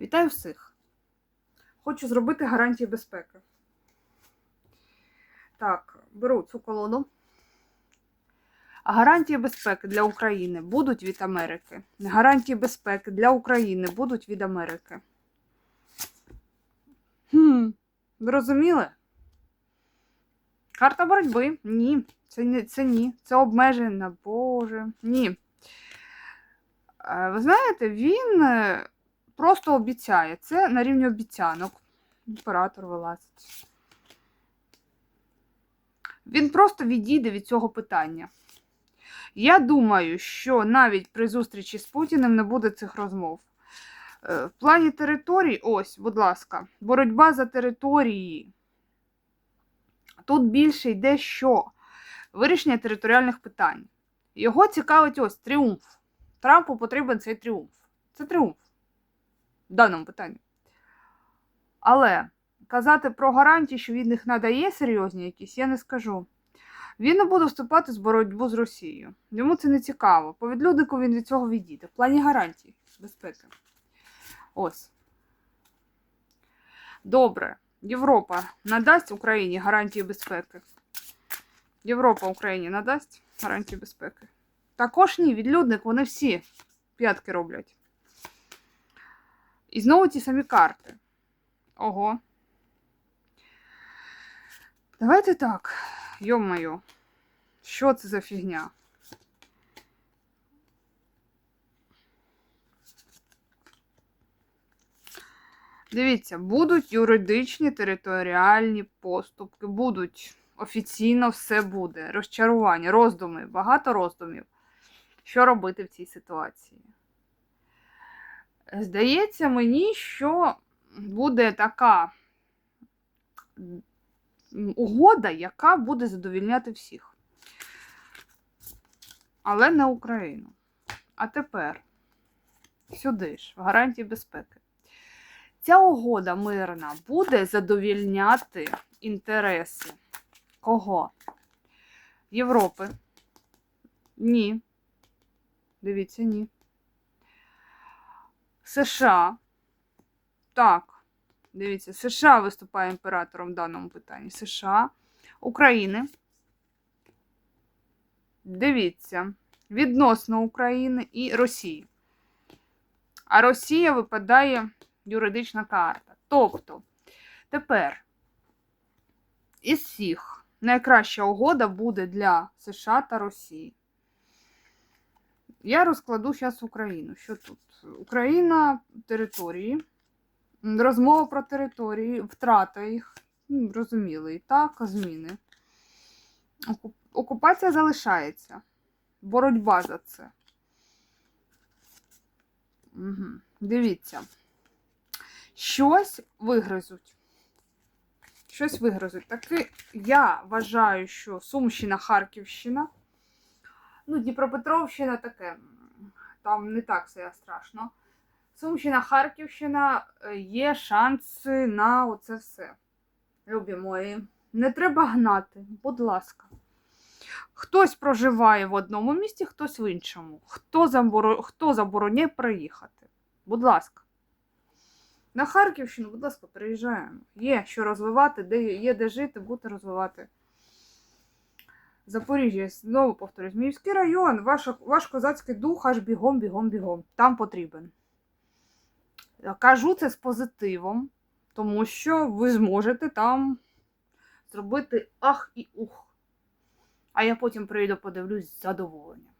Вітаю всіх! Хочу зробити гарантії безпеки. Так, беру цю колоду. Гарантії безпеки для України будуть від Америки. Гарантії безпеки для України будуть від Америки. Хм, ви розуміли? Карта боротьби? Ні. Це, не, це ні. Це обмежена. Боже. Ні. Е, Ви знаєте, він е, просто обіцяє. Це на рівні обіцянок. Імператор вилазить. Він просто відійде від цього питання. Я думаю, що навіть при зустрічі з Путіним не буде цих розмов. Е, В плані територій, ось, будь ласка, боротьба за території. Тут більше йде що? Вирішення територіальних питань. Його цікавить ось тріумф. Трампу потрібен цей тріумф. Це тріумф в даному питанні. Але казати про гарантії, що він їх надає серйозні якісь, я не скажу. Він не буде вступати з боротьбу з Росією. Йому це не цікаво. По відлюднику він від цього відійде. В плані гарантій безпеки. Ось. Добре. Європа надасть Україні гарантії безпеки. Європа Україні надасть гарантії безпеки. Також ні, відлюдник, вони всі п'ятки роблять. І знову ті самі карти. Ого. Давайте так. Йо-моє. Що це за фігня? Дивіться, будуть юридичні територіальні поступки, будуть офіційно все буде. Розчарування, роздуми, багато роздумів. Що робити в цій ситуації? Здається мені, що буде така угода, яка буде задовільняти всіх. Але не Україну. А тепер сюди ж, в гарантії безпеки. Ця угода мирна буде задовільняти інтереси кого? Європи? Ні. Дивіться, ні. США. Так. Дивіться, США виступає імператором в даному питанні. США. України. Дивіться. Відносно України і Росії. А Росія випадає юридична карта. Тобто, тепер із всіх найкраща угода буде для США та Росії. Я розкладу зараз Україну. Що тут? Україна території. Розмова про території, втрата їх. Розуміли, і так, зміни. Окупація залишається. Боротьба за це. Угу. Дивіться. Щось вигризуть. Щось вигризуть. Таки я вважаю, що Сумщина, Харківщина. Ну, Дніпропетровщина таке. Там не так все страшно. Сумщина, Харківщина е, є шанси на оце все. Любі мої, не треба гнати, будь ласка. Хтось проживає в одному місті, хтось в іншому. Хто, заборо... Хто забороняє приїхати? Будь ласка. На Харківщину, будь ласка, приїжджаємо. Є що розвивати, де є де жити, будете розвивати. Запоріжжя, знову повторюсь, Міївський район, ваш, ваш козацький дух аж бігом, бігом, бігом. Там потрібен. Кажу це з позитивом, тому що ви зможете там зробити ах і ух. А я потім прийду, подивлюсь з задоволенням.